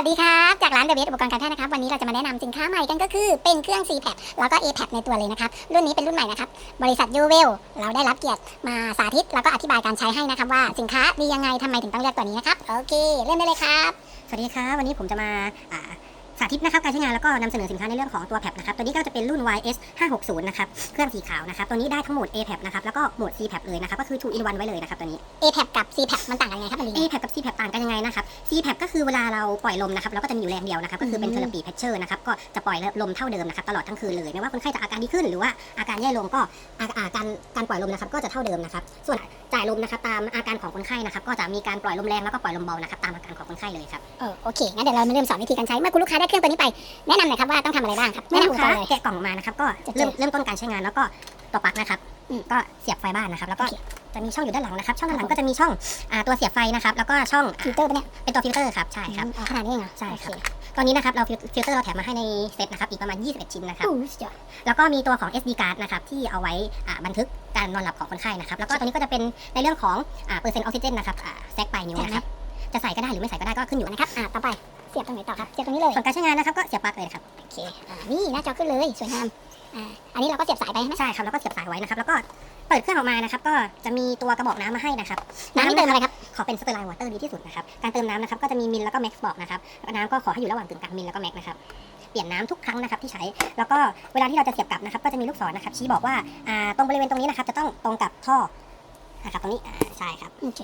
วัสดีครับ จากร้านเดอะเบสอุปกรณ์การแพทย์นะครับ วันนี้เราจะมาแนะนำสินค้าใหม่กันก็คือเป็นเครื่อง c p a p แล้วก็ a p a p ในตัวเลยนะครับ รุ่นนี้เป็นรุ่นใหม่นะครับ บริษัทยูเวลเราได้รับเกียรติมาสาธิต แล้วก็อธิบายการใช้ให้นะครับ ว่าสินค้าดียังไงทำไมถึงต้องเลือกตัวนี้นะครับ โอเค เริ่มได้เลยครับ สวัสดีครับ วันนี้ผมจะมา ธิตนะครับการใช้งานแล้วก็นำเสนอสินค้าในเรื่องของตัวแพปนะครับตัวนี้ก็จะเป็นรุ่น YS 560นะครับเครื่องสีขาวนะครับตัวนี้ได้ทั้งโหมด A แพปนะครับแล้วก็โหมด C แพปเลยนะครับก็คือ 2 in 1ไว้เลยนะครับตัวนี้ a p a p กับ c p a p มันต่างกันยังไงครับมันดี A แพปกับ C แพปต่างกันยังไงนะครับ C แพปก็คือเวลาเราปล่อยลมนะครับเราก็จะมีอยู่แรงเดียวนะครับก็คือเป็นอืมเทอร์ปีเพชเชอร์นะครับก็จะปล่อยลมเท่าเดิมนะครับตลอดทั้งคืนเลยไม่ว่าคนไข้จะอาการดีขึ้นหรือว่าอาการแย่ลงก็อาอาการการปล่อยลมนะครับก็จะเท่าเดิมนะครับส่วนจ่ายลมนะครับตามอาการของคนไข้นะครับก็จะมีการปล่อยลมแรงแล้วก็ปล่อยลมเบานะครับตามอาการของคนไข้เลยครับเออโอเคงั้นเดี๋ยวเรามาเริ่มสอนวิธีการใช้เมื่อคุณลูกค้าได้เครื่องตัวนี้ไปแนะนำหน่อยครับว่าต้องทำอะไรบ้างครับเมื่อแนะลูนำกอุปกค้ารณ์เลยแกะกล่องออกมานะครับก็จะเจอเริ่มเริ่มต้นการใช้งานแล้วก็ต่อปลั๊กนะครับอืมก็เสียบไฟบ้านนะครับ แล้วก็โอเคจะมีช่องอยู่ด้านหลังนะครับ ช่องด้านหลังก็จะมีช่องอ่าตัวเสียบไฟนะครับ แล้วก็ช่องฟิลเตอร์ปะเนี่ยเป็นตัวฟิลเตอร์ครับใช่ครับอ๋อขนาดนี้เองเหรอใช่ครับโอเตอนนี้นะครับเราฟิลฟิลเตอร์เราแถมมาให้ในเซตนะครับอีกประมาณ 21 ชิ้นนะครับอู้สุดยอดแล้วก็มีตัวของ SD card นะครับที่เอาไว้อ่าบันทึกการนอนหลับของคนไข้นะครับแล้วก็ตัวนี้ก็จะเป็นในเรื่องของอ่าเปอร์เซ็นต์ออกซิเจนนะครับอ่าแซกปลายนิ้วนะครับ จะใส่ก็ได้หรือไม่ใส่ก็ได้ก็ขึ้นอยู่นะครับอ่าต่อไปเสียบตรงไหนต่อครับเสียบตรงนี้เลยส่วนการใช้งานนะครับก็เสียบปลั๊กเลยครับโอเคอ่านี่หน้าจอขึ้นเลยสวยงามอ่าอันนี้เราก็เสียบสายไปใช่ไหมใช่ครับแล้วก็เสียบสายไว้นะครับแล้วก็เปิดเครื่องออกมานะครับก็จะมีตัวกระบอกน้ำมาให้นะครับน้ำนี่เติมอะไรครับขอเป็นสเตอร์ไลน์วอเตอร์ดีที่สุดนะครับการเติมน้ำนะครับก็จะมีมิลแล้วก็แม็กซ์บอกนะครับแล้วก็น้ำก็ขอให้อยู่ระหว่างกึ่งกลางมิลแล้วก็แม็กซ์นะครับเปลี่ยนน้ำทุกครั้งนะครับที่ใช้ แล้วก็เวลาที่เราจะเสียบกลับนะครับก็จะมีลูกศรนะครับชี้บอกว่าอ่าตรงบริเวณตรงนี้นะครับจะต้องตรงกับท่อนะครับตรงนี้อ่าใช่ครับโอเค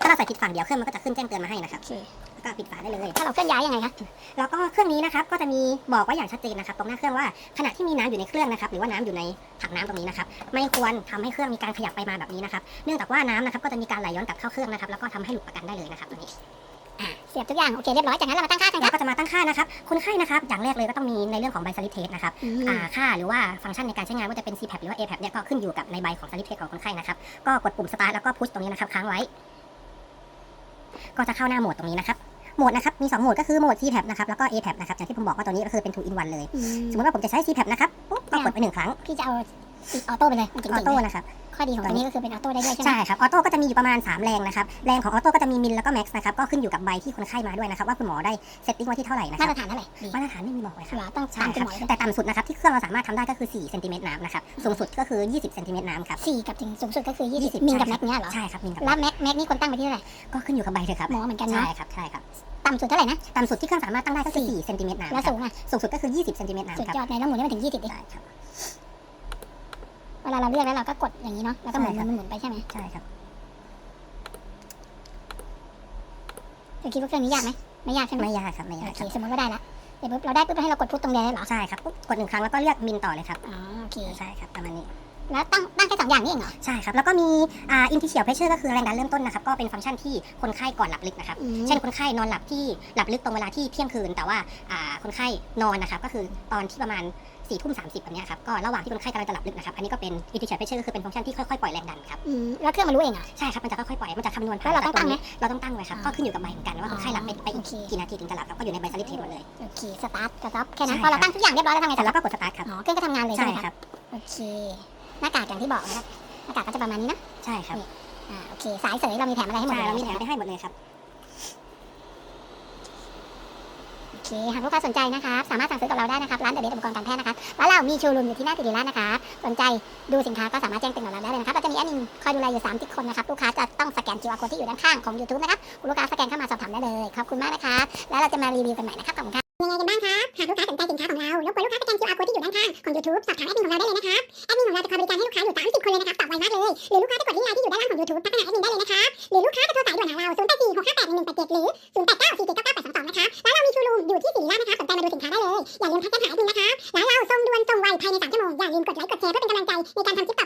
ถ้าเราใส่ผิดฝั่งเดียวเครื่องมันก็จะขึ้นแจ้งเตือนมาให้นะครับโอเคแล้วก็ปิดฝาได้เลย ถ้าเราเคลื่อนย้ายยังไงครับแล้วก็เครื่องนี้นะครับก็จะมีบอกไว้อย่างชัดเจนนะครับ ตรงหน้าเครื่องว่าขณะที่มีน้ำอยู่ในเครื่องนะครับหรือว่าน้ำอยู่ในถังน้ำตรงนี้นะครับไม่ควรทำให้เครื่องมีการขยับไปมาแบบนี้นะครับ เนื่องจากว่าน้ำนะครับก็จะมีการไหลย้อนกลับเข้าเครื่องนะครับแล้วก็ทำให้หลุดประกันได้เลยนะครับตัวนี้เสียบทุกอย่างโอเคเรียบร้อยจากนั้นเรามาตั้งค่ากันคแล้รับวก็จะมาตั้งค่านะครับคนไข้นะครับอย่างแรกเลยก็ต้องมีในเรื่องของใบสลิปเทสนะครับอืมอ่าค่าหรือว่าฟังก์ชันในการใช้งานว่าจะเป็น CPAP หรือว่า APAP เนี่ยก็ขึ้นอยู่กับในใบของสลิปเทสของคนไข้นะครับก็กดปุ่ม start แล้วก็พุชตรงนี้นะครับค้างไว้ ก็จะเข้าหน้าโหมดตรงนี้นะครับโหมดนะครับมี2โหมดก็คือโหมด CPAP นะครับแล้วก็ APAP นะครับอย่างที่ผมบอกว่าตัวนี้ก็คือเป็น 2 in 1เลยอืมสมมติว่าผมจะใช้ CPAP นะครับปุ๊บก็กดไปหนึ่งครั้ง พี่จะเอาออโต้ไปเลยมันเจ๋อองๆโต้เลยนะครับ ข้อดีของตัวนี้ก็คือเป็นออโต้ได้ด้วยใช่ไหมใช่ครับ ออโต้ก็จะมีอยู่ประมาณ 3 แรงนะครับ แรงของออโต้ก็จะมีมิลแล้วก็แม็กซ์นะครับ ก็ขึ้นอยู่กับใบที่คนไข้มาด้วยนะครับ ว่าคุณหมอได้เซตติ้งไว้ที่เท่าไหร่นะคมารับตรฐานเท่าไหร่ดีมาตรฐานไม่มีบอกเลยครับเหรอต้องใช่ตามคคุณรับหมอเลยแต่ต่ำสุดนะครับที่เครื่องเราสามารถทำได้ก็คือ4เซนติเมตรน้ำนะครับ สูงสุดก็คือ 20เซนติเมตรน้ำครับสี่กับถึงสูงสุดก็คือ 20 20มิลกับใช่แม็กเนี้ยเหรอใช่ครับมิลกับแล้วแม็กซ์แม็กแม็กนี่คนตั้งไปที่เท่าไหร่ก็ขึ้นอยู่กับใบเลยครับหมอเหมือนกันใช่เนาะครับใช่ครับต่ำสุดเท่าไหร่นะต่ำสุดที่เครื่องสามารถตั้งได้ก็คือ4เซนติเมตรน้ำแล้วครัสูบงอะสูงสุดก็คือ 20เซนติเมตรสุดน้ำครับยอดในแล้วหมุนให้มันถึง 20ดิใช่ครับ เวลาเราเลือกแล้วเราก็กดอย่างนี้เนาะแล้วก็หมุนใช่ครับมันหมุนไปใช่ไหมใช่ครับเธอคิดว่าเครื่องนี้ยากไหมไม่ยากใช่ไหมไม่ยากครับไม่ยาโอกเคครับสมมติว่าได้ละเดี๋ยวปุ๊บเราได้ปุ๊บเราให้เรากดพุทตรงเดียวได้เหรอใช่ครับปุ๊บกดหนึ่งครั้งแล้วก็เลือกมิลต่อเลยครับอ๋อโอเคใช่ครับประมาณนี้ แล้วตั้งตั้งแค่สองอย่างนี่เองเหรอ ใช่ครับ แล้วก็มีอ่า initial pressure ก็คือแรงดันเริ่มต้นนะครับ ก็เป็นฟังก์ชันที่คนไข้ก่อนหลับลึกนะครับ อืม เช่นคนไข้นอนหลับที่หลับลึกตรงเวลาที่เที่ยงคืน แต่ว่าอ่าคนไข้นอนนะครับ ก็คือตอนที่ประมาณ4ี่ทุ่มสามสิบแบบเนี้ยครับ ก็ระหว่างที่คนไข้กำลังจะหลับลึกนะครับ อันนี้ก็เป็น initial pressure ก็คือเป็นฟังก์ชันที่ค่อยๆปล่อยแรงดันครับ อืมแล้วเครื่องมันรู้เองเหรอ ใช่ครับ มันจะค่อยๆปล่อย มันจะคำนวณผ่านแล้วเราต้องตั้งไหมเราต้องตั้งไว้ครับอ่าก็ขึ้นอยู่กับใบเหมือนกันว่าคนไข้หลับไปไปอีกโอเค กี่นาทีถึงจะหลับครับ ก็อยู่ในใบสลิปเทสหมดเลย โอเคสตาร์ทสต็อปแค่นั้นใช่พอเราครับ ตั้งทุกอย่างเรียบร้อยแล้วทำไงเสร็ต่จอแล้วก็กดสตาร์ทครับ อ๋อเครื่องก็ทำงานเลยใช่ใช่ไหมคครับรับโอเค หน้ากากอย่างที่บอกนะครับหน้ากากก็จะประมาณนี้นะใช่ครับอ่าโอเคสายเสยเรามีแถมอะไรให้หมดใช่เลยเรามีแถมไปให้หมดเลยครับโอเคหากลูกค้าสนใจนะครับสามารถสั่งซื้อกับเราได้นะครับร้านเดอะเบสอุปกรณ์การแพทย์นะครับแล้วเรามีโชว์รูมอยู่ที่หน้าสิริราชนะครับสนใจดูสินค้าก็สามารถแจ้งเป็นของเราได้เลยนะครับเราจะมีแอดมินคอยดูแลอยู่30คนนะครับลูกค้าจะต้องสแกน QR code ที่อยู่ด้านข้างของ YouTube นะครับคุณลูกค้าสแกนเข้ามาสอบถามได้เลยขอบคุณมากนะครับแล้วเราจะมารีวิวกันใหม่นะครับขอบคุณครับยังไงกันบ้างครับหากลูกค้าสนใจสินค้าของเรารบกวนลูกค้าสแกน QR code ที่อยู่ด้านข้างของ YouTube สอบถามแอดมินของเราได้เลยนะครับากเลย หรือลูกค้าจะกดลิงก์ไลน์ที่อยู่ด้านล่างของ YouTube ทักไปหาแอดมินได้เลยนะคะ หรือลูกค้าจะโทรสายด่วนหาเรา 0 8 4 6 5 8 1 1 8 7 หรือ 0 8 9 4 7 9 9 8 2 2 นะคะ แล้วเรามีชูรูมอยู่ที่สีราชนะคะ สนใจมาดูสินค้าได้เลย อย่าลืมทักแจ้งหาแอดมินนะคะ แล้วเราส่งด่วนส่งไวภายใน3ชั่วโมง อย่าลืมกดไลค์กดแชร์เพื่อเป็นกำลังใจในการทำคลิป